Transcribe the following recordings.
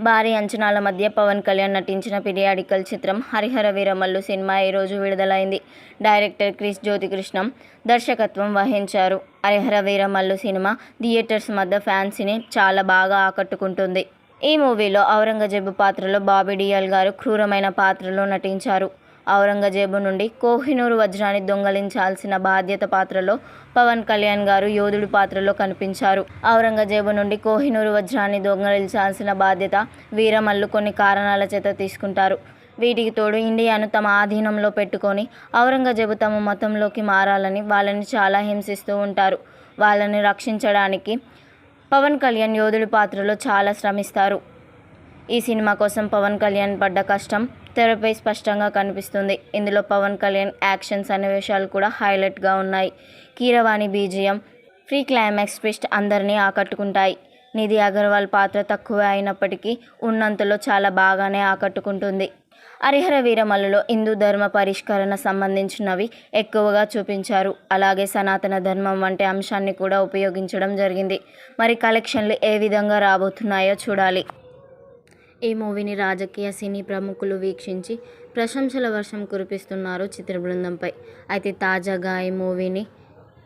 భారీ అంచనాల మధ్య పవన్ కళ్యాణ్ నటించిన పీరియాడికల్ చిత్రం హరిహర వీరమల్లు సినిమా ఈరోజు విడుదలైంది. డైరెక్టర్ క్రిస్ జ్యోతికృష్ణం దర్శకత్వం వహించారు. హరిహర వీరమల్లు సినిమా థియేటర్స్ మధ్య ఫ్యాన్స్ని చాలా బాగా ఆకట్టుకుంటుంది. ఈ మూవీలో ఔరంగజేబు పాత్రలో బాబీ డియల్ గారు క్రూరమైన పాత్రలో నటించారు. ఔరంగజేబు నుండి కోహినూరు వజ్రాన్ని దొంగలించాల్సిన బాధ్యత పాత్రలో పవన్ కళ్యాణ్ గారు యోధుడి పాత్రలో కనిపించారు. ఔరంగజేబు నుండి కోహినూరు వజ్రాన్ని దొంగలించాల్సిన బాధ్యత వీరమల్లు కొన్ని కారణాల చేత తీసుకుంటారు. వీటికి తోడు ఇండియాను తమ ఆధీనంలో పెట్టుకొని ఔరంగజేబు తమ మతంలోకి మారాలని వాళ్ళని చాలా హింసిస్తూ ఉంటారు. వాళ్ళని రక్షించడానికి పవన్ కళ్యాణ్ యోధుడి పాత్రలో చాలా శ్రమిస్తారు. ఈ సినిమా కోసం పవన్ కళ్యాణ్ పడ్డ కష్టం తెరపై స్పష్టంగా కనిపిస్తుంది. ఇందులో పవన్ కళ్యాణ్ యాక్షన్ సన్నివేశాలు కూడా హైలైట్గా ఉన్నాయి. Keeravani BGM pre climax twist అందరినీ ఆకట్టుకుంటాయి. నిధి అగర్వాల్ పాత్ర తక్కువ అయినప్పటికీ ఉన్నంతలో చాలా బాగానే ఆకట్టుకుంటుంది. హరిహర వీరమల్లులో హిందూ ధర్మ పరిష్కరణ సంబంధించినవి ఎక్కువగా చూపించారు. అలాగే సనాతన ధర్మం వంటి అంశాన్ని కూడా ఉపయోగించడం జరిగింది. మరి కలెక్షన్లు ఏ విధంగా రాబోతున్నాయో చూడాలి. ఈ మూవీని రాజకీయ సినీ ప్రముఖులు వీక్షించి ప్రశంసల వర్షం కురిపిస్తున్నారు చిత్ర బృందంపై అయితే తాజాగా ఈ మూవీని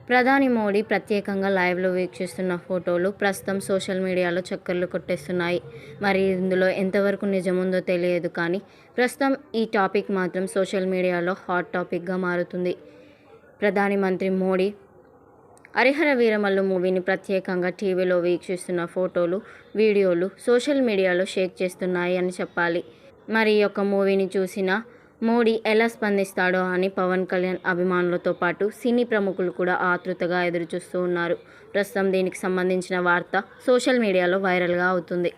ప్రధాని మోడీ ప్రత్యేకంగా లైవ్లో వీక్షిస్తున్న ఫోటోలు ప్రస్తుతం సోషల్ మీడియాలో చక్కర్లు కొట్టేస్తున్నాయి. మరి ఇందులో ఎంతవరకు నిజముందో తెలియదు కానీ ప్రస్తుతం ఈ టాపిక్ మాత్రం సోషల్ మీడియాలో హాట్ టాపిక్గా మారుతుంది. ప్రధాని మంత్రి మోడీ హరిహర వీరమల్లు మూవీని ప్రత్యేకంగా టీవీలో వీక్షిస్తున్న ఫోటోలు వీడియోలు సోషల్ మీడియాలో షేక్ చేస్తున్నాయి అని చెప్పాలి. మరి ఈ యొక్క మూవీని చూసిన మోడీ ఎలా స్పందిస్తాడో అని పవన్ కళ్యాణ్ అభిమానులతో పాటు సినీ ప్రముఖులు కూడా ఆతృతగా ఎదురుచూస్తూ ఉన్నారు. ప్రస్తుతం దీనికి సంబంధించిన వార్త సోషల్ మీడియాలో వైరల్గా అవుతుంది.